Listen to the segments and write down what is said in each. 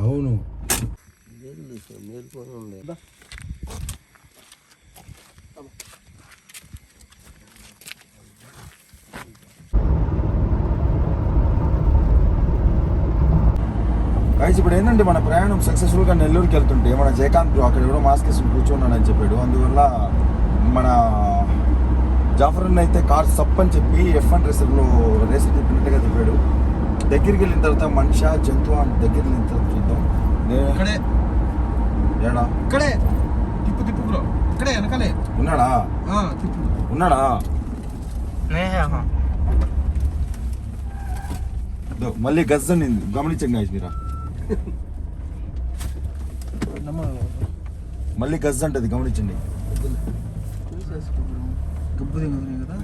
అవును. గైస్ ఇప్పుడు ఏంటంటే మన ప్రయాణం సక్సెస్ఫుల్గా నెల్లూరుకి వెళ్తుంటే మన జయకాంత్ అక్కడ ఎవడో మాస్క్ వేసుకుని కూర్చున్నాడని చెప్పాడు. అందువల్ల మన జాఫర్ అన్న అయితే కార్ సప్ అని చెప్పి ఎఫ్ వన్ రేసర్లో రేసర్ చెప్పినట్టుగా చెప్పాడు దగ్గరికి వెళ్ళిన తర్వాత మనిషి జంతువు అని దగ్గరికి వెళ్ళిన తర్వాత చూద్దాం. నేను ఇక్కడే. ఏడా? ఇక్కడే. తిప్పు తిప్పు బ్రో. ఇక్కడే వెనకలే. ఉన్నాడా? తిప్పు. ఉన్నాడా? మళ్ళీ గజ్జ నింది గమనించండి గాయ మీరా. మళ్ళీ గజ్జ అంటది గమనించండి. గబ్బు కదా.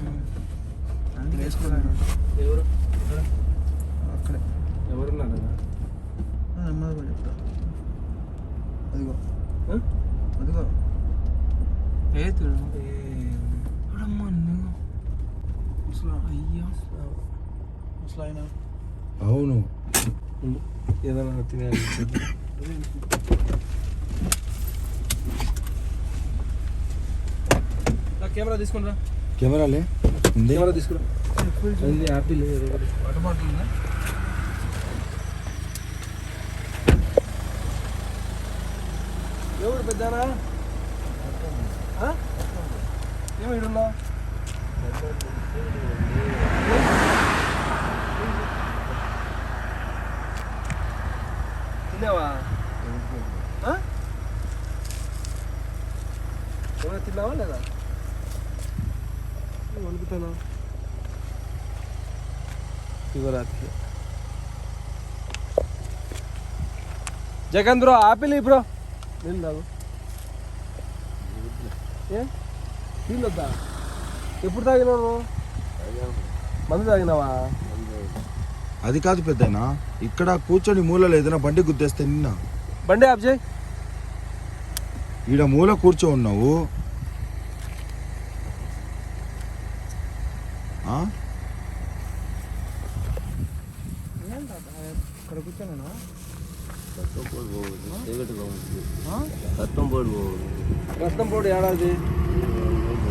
ఎవరు? అక్కడే. ఎవరున్నారు ఆ, నెమ్మదిగా చెప్తా. అదిగో? అదిగో. ఏ అయ్యో అసలు ఆయన అవును. ఏదైనా తినాలి కెమెరా తీసుకుంటా కెమెరాలే? ఉంది. కెమెరా తీసుకురా. అది యాపిల్ వాటర్ బాటిల్ ఉందా? పెద్దానా? ఏమి ఇడున్నా తిన్నావా? ఏమైనా తిన్నావా లేదా? వణుకుతానా? శివరాత్రి. జగన్ బ్రో ఆపిల్ ఇ బ్రో. నీళ్ళు తాగు ఏ? నీళ్ళు వద్దా ఎప్పుడు తాగినావు? మందు తాగినావా? అది కాదు పెద్దనా ఇక్కడ కూర్చొని మూలలో ఏదైనా బండి గుద్దేస్తే నిన్న. బండి ఆప్ చేయి. ఈడ మూల కూర్చో ఉన్నావు.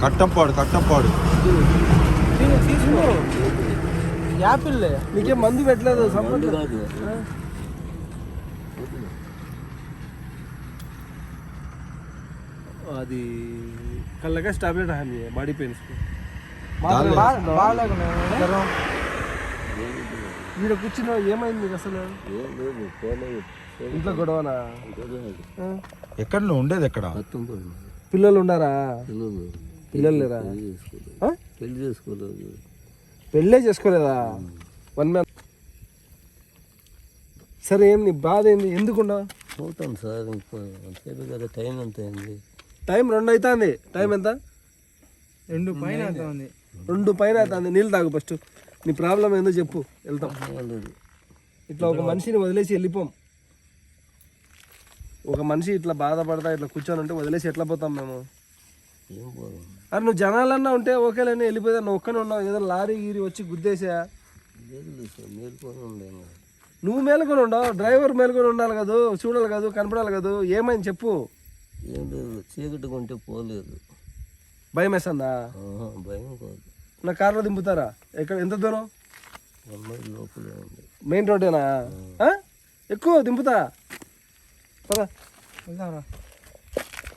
కట్టంపాడు కట్టంపాడు. తీసుకో. యాపిల్ నీకేం మందు పెట్టలేదు అది కళ్ళగా టాబ్లెట్ హామీ బాడీ పెయిన్స్. ఈడ కూర్చున్నావు ఏమైంది నీకు అసలు? ఏం లేదు పోలేదు ఇంట్లో గొడవనా? ఎక్కడ నువ్వు ఉండేది ఎక్కడ? పిల్లలు ఉన్నారా? పిల్లలు లేరా? పెళ్ళి చేసుకోలేదు. పెళ్ళే చేసుకోలేదా? వన్ మ్యాన్ సరే ఏం నీ బాధ ఏంది? ఎందుకున్నా? పోతాం సార్ ఇంకో అంతసేపు కదా టైం ఎంత అయింది? టైం రెండు అవుతుంది టైం ఎంత? రెండు పైన అవుతుంది. రెండు పైన అవుతుంది. నీళ్ళు తాగు ఫస్ట్. నీ ప్రాబ్లం ఏందో చెప్పు. వెళ్తాం ఇట్లా ఒక మనిషిని వదిలేసి వెళ్ళిపోం. ఒక మనిషి ఇట్లా బాధపడతా ఇట్లా కూర్చొని ఉంటే వదిలేసి ఎట్లా పోతాం మేము? అరే నువ్వు జనాలన్నా ఉంటే ఓకేలేని వెళ్ళిపోతా నువ్వు ఒక్కనే ఉన్నావు? ఏదో లారీ గీరి వచ్చి గుద్దేసా. నువ్వు మేలుకొని ఉండవు? డ్రైవర్ మేలుకొని ఉండాలి కదా? చూడాలి కదా? కనపడాలి కదా? ఏమైంది చెప్పు. ఏం లేదు చీకటిగా ఉంటే పోలేదు. భయం వేస్తుందా? భయం కాదు నా కార్లో దింపుతారా? ఎక్కడ ఎంత దూరం? అమ్మాయి లోపలే ఉంది. మెయిన్ రోడ్డేనా? ఎక్కువ దింపుతా. పదా దా, నీ బాస్- అదే రిజైల్ ఆ? రిజైల్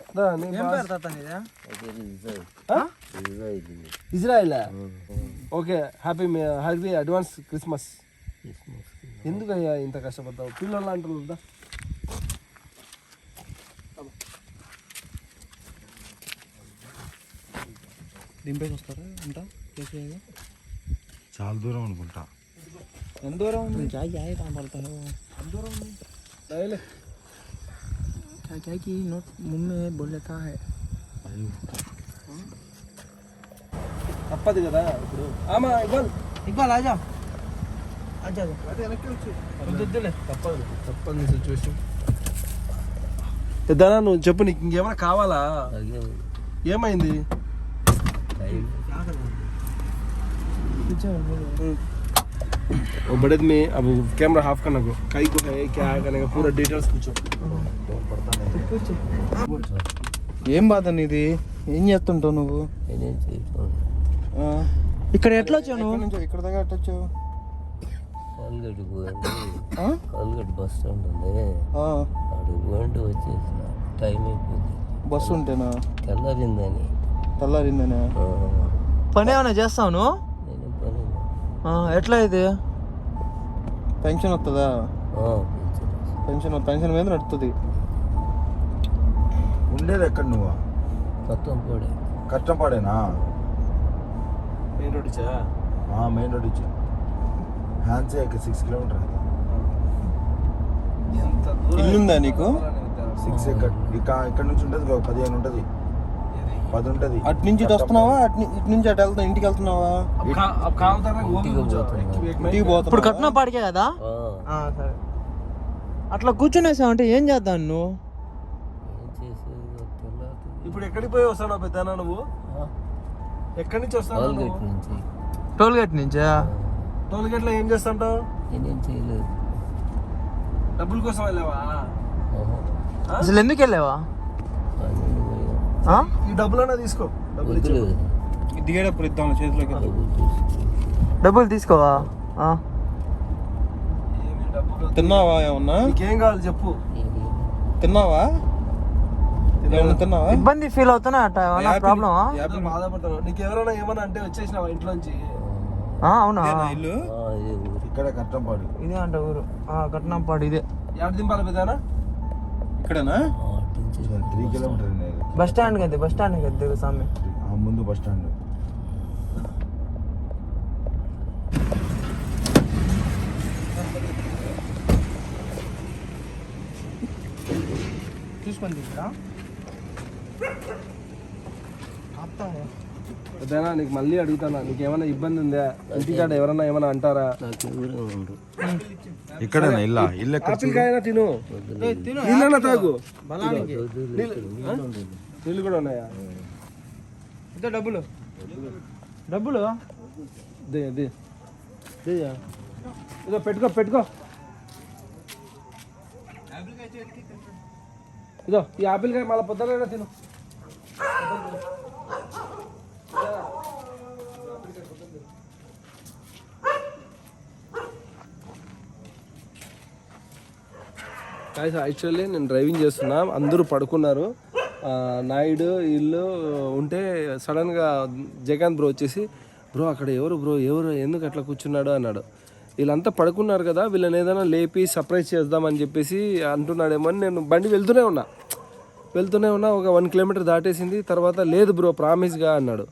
Israel okay happy happy advance Christmas. ఎందుకు అయ్యా ఇంత కష్టపడతావు పిల్లలు అంటారు దింపేసి వస్తారా? ఉంటా? చాలా దూరం అనుకుంటా. ఎంత దూరం ఉంది? ఎంత దూరం ఉంది? क्या क्या की नोट मुंह में बोले का है తప్పదు కదా ఇప్పుడు ఆమా ఇవ్వాలి इकबाल आ जाओ आ जाओ వద్దులే తప్పదు తప్పదు సిచ్యువేషన్ పెద్దనా నువ్వు చెప్పు నీకు ఇంకేమైనా కావాలా అలాగే ఏమైంది టైం पीछे वो बड़े में अब कैमरा हाफ करना को कई को है क्या करने का पूरा डिटेल्स पूछो ఏం బాధ నీది ఏం చేస్తుంటావు నువ్వు నేనేం చేయను ఆ, ఇక్కడ ఎట్లా వచ్చావు నువ్వు నుంచి ఇక్కడ దాకా ఎట్లా వచ్చావు కాల్గడ్డ పోయింది ఆ? కాల్గడ్డ బస్ స్టాండ్ ఉంది ఆ, అక్కడికి పోయింటి వచ్చేసిన టైం అయిపోయింది బస్సు ఉంటేనా తెల్లారిందని తెల్లారిందనే ఆ, పని ఏమైనా చేస్తావు నువ్వు నేను పని ఎట్లా ఇది? పెన్షన్ వస్తుందా. పెన్షన్ పెన్షన్ మీద నడుస్తుంది ఉండేది ఎక్కడ నువ్వు? మొత్తం పోడే కష్టపడేనా మెయిన్ రోడ్ ఇచ్చా. మెయిన్ రోడ్ ఇచ్చి హ్యాండ్సే సిక్స్ కిలోమీటర్ ఇల్లుందా నీకు? సిక్స్ ఇక్కడ ఇక ఇక్కడ నుంచి ఉంటుంది పదిహేను ఉంటుంది. పది అటు నుంచి ఇటు వస్తున్నావా? అటు ఇటు నుంచి అటు వెళ్తా ఇంటికి వెళ్తున్నావా? ఇప్పుడు కట్టిన పాడికే కదా? సరే. అట్లా కూర్చునేసావంటే ఏం చేద్దాం నువ్వు? ఇప్పుడు ఎక్కడికి పోయి వస్తావు పెద్ద నువ్వు? ఎక్కడి నుంచి వస్తావు టోల్ గేట్ నుంచా. టోల్ గేట్లో ఏం చేస్తుంటావు? నేనేం డబ్బుల కోసం వెళ్ళావా? అసలు ఎందుకు వెళ్ళావా? ఈ డబ్బులన్నా తీసుకో. డబ్బులు ఇచ్చి దిగేటప్పుడు ఇద్దాం చేతిలోకి. డబ్బులు తీసుకో. డబ్బులు తీసుకోవా? ఆ? ఏమి డబ్బులు తిన్నావా ఏమన్నా? నీకేం కావాలి చెప్పు? తిన్నావా? తిన్నావా? ఇబ్బంది ఫీల్ అవుతున్నా అట్ట ఏమన్నా ప్రాబ్లమా ఏదో బాధపడతావు నీకు ఎవరైనా ఏమన్నా అంటే వచ్చేసినావా ఇంట్లోంచి? అవునా? ఇల్లు? ఇక్కడ కష్టపడు ఇదే అంట ఊరు. కట్నంపాడు ఇదే. ఎక్కడ దింపాలి పెద్దనా ఇక్కడనా? ఆ, అటు నుంచి త్రీ కిలోమీటర్ బస్ స్టాండ్ కదా బస్ స్టాండ్ కదా దిగు స్వామి ముందు బస్ స్టాండ్ చూసుకొని తీసుకురా పెద్దనా నీకు మళ్ళీ అడుగుతానా? నీకు ఏమైనా ఇబ్బంది ఉందా? ఇంటికాడ ఎవరైనా ఏమైనా అంటారా? ఇక్కడేనా? ఇల్లా? ఇల్లు ఆపిల్ కాయనా తిను? తిను. నీళ్ళన్నా తాగు. బలానికి. నీళ్ళు కూడా ఉన్నాయా? ఇదో డబ్బులు. డబ్బులు? ఇదో పెట్టుకో పెట్టుకో. ఇదో ఈ ఆపిల్ కాయ మళ్ళీ పొద్దున తిను. గాయస్ యాక్చువల్లీ నేను డ్రైవింగ్ చేస్తున్నా. అందరూ పడుకున్నారు. నాయుడు ఇల్లు ఉంటే సడన్గా జగన్ బ్రో వచ్చేసి బ్రో అక్కడ ఎవరు బ్రో? ఎవరు? ఎందుకు అట్లా కూర్చున్నాడు? అన్నాడు. వీళ్ళంతా పడుకున్నారు కదా వీళ్ళని ఏదైనా లేపి సర్ప్రైజ్ చేద్దామని చెప్పేసి అంటున్నాడేమో అని నేను బండి వెళ్తూనే ఉన్నా. వెళ్తూనే ఉన్నా ఒక వన్ కిలోమీటర్ దాటేసింది. తర్వాత లేదు బ్రో ప్రామిస్గా అన్నాడు.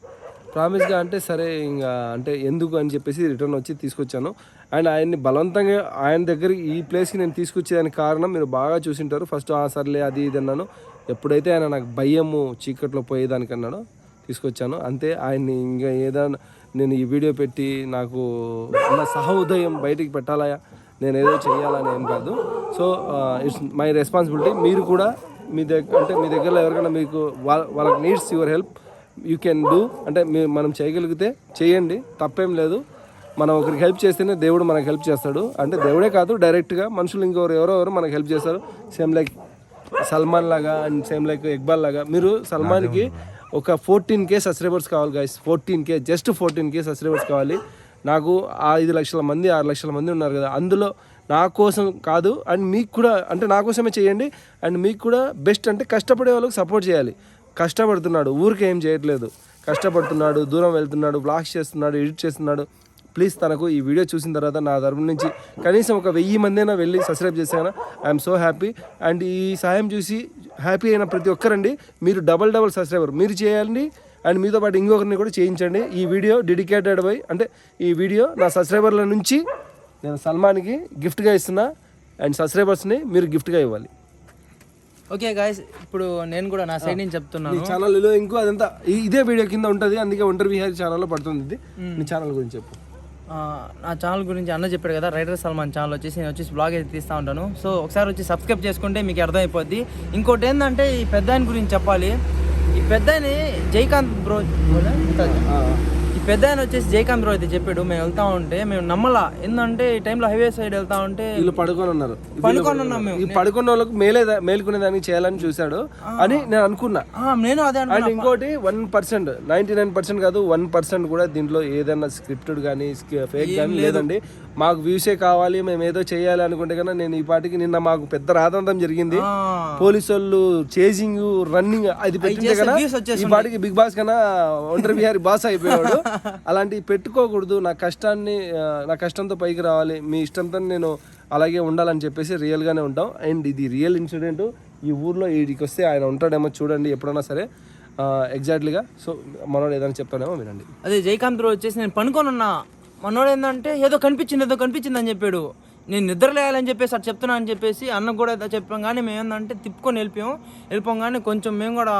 ప్రామిస్గా అంటే సరే ఇంకా అంటే ఎందుకు అని చెప్పేసి రిటర్న్ వచ్చి తీసుకొచ్చాను. అండ్ ఆయన్ని బలవంతంగా ఆయన దగ్గర ఈ ప్లేస్కి నేను తీసుకొచ్చేదానికి కారణం మీరు బాగా చూసింటారు. ఫస్ట్ ఆ సర్లే అది ఇది అన్నాను. ఎప్పుడైతే ఆయన నాకు భయము చీకట్లో పోయేదానికి అన్నాడో తీసుకొచ్చాను. అంతే ఆయన్ని ఇంకా ఏదైనా నేను ఈ వీడియో పెట్టి నాకు నా సహోదయం బయటికి పెట్టాలా నేను ఏదో చేయాలని ఏం కాదు. So it's my responsibility. మీరు కూడా మీ దగ్గర అంటే మీ దగ్గరలో ఎవరికైనా మీకు వాళ్ళ వాళ్ళకి needs your help you can do. అంటే మీరు మనం చేయగలిగితే చేయండి తప్పేం లేదు. మనం ఒకరికి హెల్ప్ చేస్తేనే దేవుడు మనకు హెల్ప్ చేస్తాడు. అంటే దేవుడే కాదు డైరెక్ట్గా మనుషులు ఇంకొకరు ఎవరో ఎవరు మనకు హెల్ప్ చేస్తారు. సేమ్ లైక్ సల్మాన్ లాగా అండ్ సేమ్ లైక్ ఇక్బాల్ లాగా. మీరు సల్మాన్కి ఒక ఫోర్టీన్ కే సబ్స్క్రైబర్స్ కావాలి guys fourteen K just fourteen K subscribers కావాలి. నాకు ఆ ఐదు లక్షల మంది ఆరు లక్షల మంది ఉన్నారు కదా. అందులో నా కోసం కాదు అండ్ మీకు కూడా అంటే నా కోసమే చేయండి. అండ్ మీకు కూడా బెస్ట్ అంటే కష్టపడే వాళ్ళకి సపోర్ట్ చేయాలి. కష్టపడుతున్నాడు. ఊరికే ఏం చేయట్లేదు. కష్టపడుతున్నాడు దూరం వెళ్తున్నాడు బ్లాగ్స్ చేస్తున్నాడు ఎడిట్ చేస్తున్నాడు. ప్లీజ్ తనకు ఈ వీడియో చూసిన తర్వాత నా తరపు నుంచి కనీసం ఒక వెయ్యి మందైనా వెళ్ళి సబ్స్క్రైబ్ చేశాను ఐఎమ్ సో హ్యాపీ అండ్ ఈ సహాయం చూసి హ్యాపీ అయిన ప్రతి ఒక్కరండి. మీరు డబల్ డబల్ సబ్స్క్రైబర్ మీరు చేయాలండి. అండ్ మీతో పాటు ఇంకొకరిని కూడా చేయించండి. ఈ వీడియో డెడికేటెడ్ బై అంటే ఈ వీడియో నా సబ్స్క్రైబర్ల నుంచి నేను సల్మాన్కి గిఫ్ట్గా ఇస్తున్నా. అండ్ సబ్స్క్రైబర్స్ని మీరు గిఫ్ట్గా ఇవ్వాలి. ఓకే గాయస్ ఇప్పుడు నేను కూడా నా సైడ్ నుంచి చెప్తున్నాను. ఛానల్లో ఇంకో అదంతా ఇదే వీడియో కింద ఉంటుంది అందుకే ఒంటరి విహారీ ఛానల్లో పడుతుంది. నీ ఛానల్ గురించి చెప్పు. నా ఛానల్ గురించి అన్న చెప్పాడు కదా రైడర్ సల్మాన్ ఛానల్ వచ్చేసి నేను వచ్చేసి బ్లాగ్ అయితే తీస్తూ ఉంటాను. సో ఒకసారి వచ్చి సబ్స్క్రైబ్ చేసుకుంటే మీకు అర్థమైపోద్ది. ఇంకోటి ఏంటంటే ఈ పెద్ద గురించి చెప్పాలి. ఈ పెద్ద జైకాంత్ బ్రో పెద్ద ఆయన వచ్చేసి జయకాంత్ రావు అయితే చెప్పాడు మేము వెళ్తా ఉంటే మేము నమ్మలా. ఏంటంటే ఈ టైంలో హైవే సైడ్ వెళ్తా ఉంటే వీళ్ళు పడుకొని ఉన్నారు పడుకొని ఉన్నాం మేము. ఈ పడుకున్న వాళ్ళకి మేలే మేలుకునే దానికి చేయాలని చూశాడు అని నేను అనుకున్నా. నేను అదే అండ్ ఇంకోటి one percent ninety nine percent కాదు వన్ పర్సెంట్ కూడా దీంట్లో ఏదైనా స్క్రిప్టెడ్ కానీ ఫేక్ కానీ లేదండి. మాకు వ్యూసే కావాలి మేము ఏదో చేయాలి అనుకుంటే కన్నా నేను ఈ పాటికి నిన్న మాకు పెద్ద రాదంతం జరిగింది. పోలీసు వాళ్ళు చేజింగ్ రన్నింగ్ అది చేస్తే కదా. ఈ పాటికి బిగ్ బాస్ కన్నా ఒంటరి బిహారీ బాస్ అయిపోయాడు అలాంటివి పెట్టుకోకూడదు. నా కష్టాన్ని నా కష్టంతో పైకి రావాలి. మీ ఇష్టంతో నేను అలాగే ఉండాలని చెప్పేసి రియల్గానే ఉంటాం. అండ్ ఇది రియల్ ఇన్సిడెంట్ ఈ ఊర్లో వీడికి వస్తే ఆయన ఉంటాడేమో చూడండి ఎప్పుడైనా సరే. ఎగ్జాక్ట్లీగా సో మనోడు ఏదైనా చెప్తాడేమో వినండి. అదే జయకాంత్ రావు వచ్చేసి నేను పనుకొని ఉన్నా మనోడు ఏంటంటే ఏదో కనిపించింది ఏదో కనిపించింది అని చెప్పాడు. నేను నిద్ర లేయాలని చెప్పేసి అటు చెప్తున్నా అని చెప్పేసి అన్నకు కూడా ఏదో చెప్పాం. కానీ మేము ఏంటంటే తిప్పుకొని వెళ్ళిపోయాం. వెళ్ళిపోం కానీ కొంచెం మేము కూడా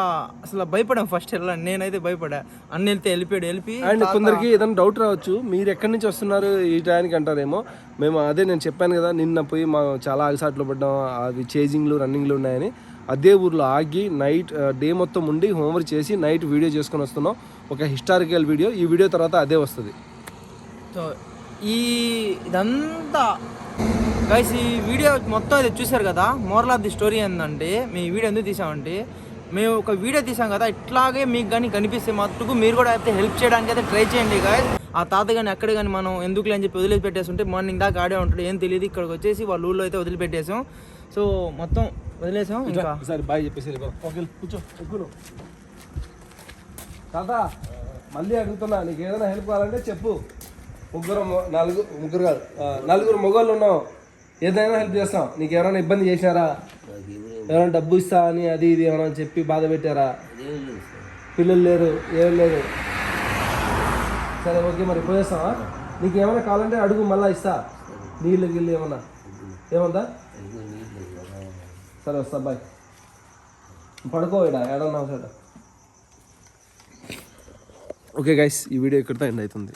అసలు భయపడాం ఫస్ట్ వెళ్ళాలి నేనైతే భయపడా. అన్న వెళ్తే వెళ్ళిపోయాడు. వెళ్ళిపి అండ్ కొందరికి ఏదైనా డౌట్ రావచ్చు. మీరు ఎక్కడి నుంచి వస్తున్నారు ఈ టైంకి అంటారేమో. మేము అదే నేను చెప్పాను కదా నిన్న పోయి మా చాలా అగసాట్లు పడ్డాం. అవి చేజింగ్లు రన్నింగ్లు ఉన్నాయని. అదే ఊర్లో ఆగి నైట్ డే మొత్తం ఉండి హోంవర్క్ చేసి నైట్ వీడియో చేసుకొని వస్తున్నాం. ఒక హిస్టారికల్ వీడియో ఈ వీడియో తర్వాత అదే వస్తుంది. సో ఈ ఇదంతా గైస్ ఈ వీడియో మొత్తం ఇది చూశారు కదా? మోరల్ ఆఫ్ ది స్టోరీ ఏంటంటే మీ వీడియో ఎందుకు తీసామంటే మేము ఒక వీడియో తీసాం కదా ఇట్లాగే మీకు కానీ కనిపిస్తే మటుకు మీరు కూడా అయితే హెల్ప్ చేయడానికి అయితే ట్రై చేయండి గాయస్ ఆ తాత కానీ అక్కడ కానీ మనం ఎందుకు అని చెప్పి వదిలేసి పెట్టేస్తుంటే మార్నింగ్ దాకా ఆడే ఉంటాడు ఏం తెలియదు ఇక్కడికి వచ్చేసి వాళ్ళ ఊళ్ళో అయితే వదిలిపెట్టేసాం. సో మొత్తం వదిలేసాం ఇంకా. సరే బాయ్ చెప్పేసి కూర్చో ఎక్కువ. తాత మళ్ళీ అడుగుతున్నా నీకు ఏదైనా హెల్ప్ కావాలంటే చెప్పు. ముగ్గురు నలుగురు ముగ్గురు కాదు. నలుగురు మొగోళ్ళు ఉన్నాం ఏదైనా హెల్ప్ చేస్తాం. నీకు ఎవరైనా ఇబ్బంది చేశారా? ఎవరైనా డబ్బు ఇస్తా అని అది ఇది ఏమైనా చెప్పి బాధ పెట్టారా? పిల్లలు లేరు ఏం లేరు సరే ఓకే మరి పోయేస్తావా? నీకు ఏమైనా కావాలంటే అడుగు మళ్ళీ ఇస్తా. నీళ్ళు గిల్లు ఏమన్నా. ఏమందా? సరే వస్తా బాయ్. పడుకో ఇడ ఏడన్నా సరే ఓకే గైస్ ఈ వీడియో ఇక్కడితో ఎండ్ అవుతుంది.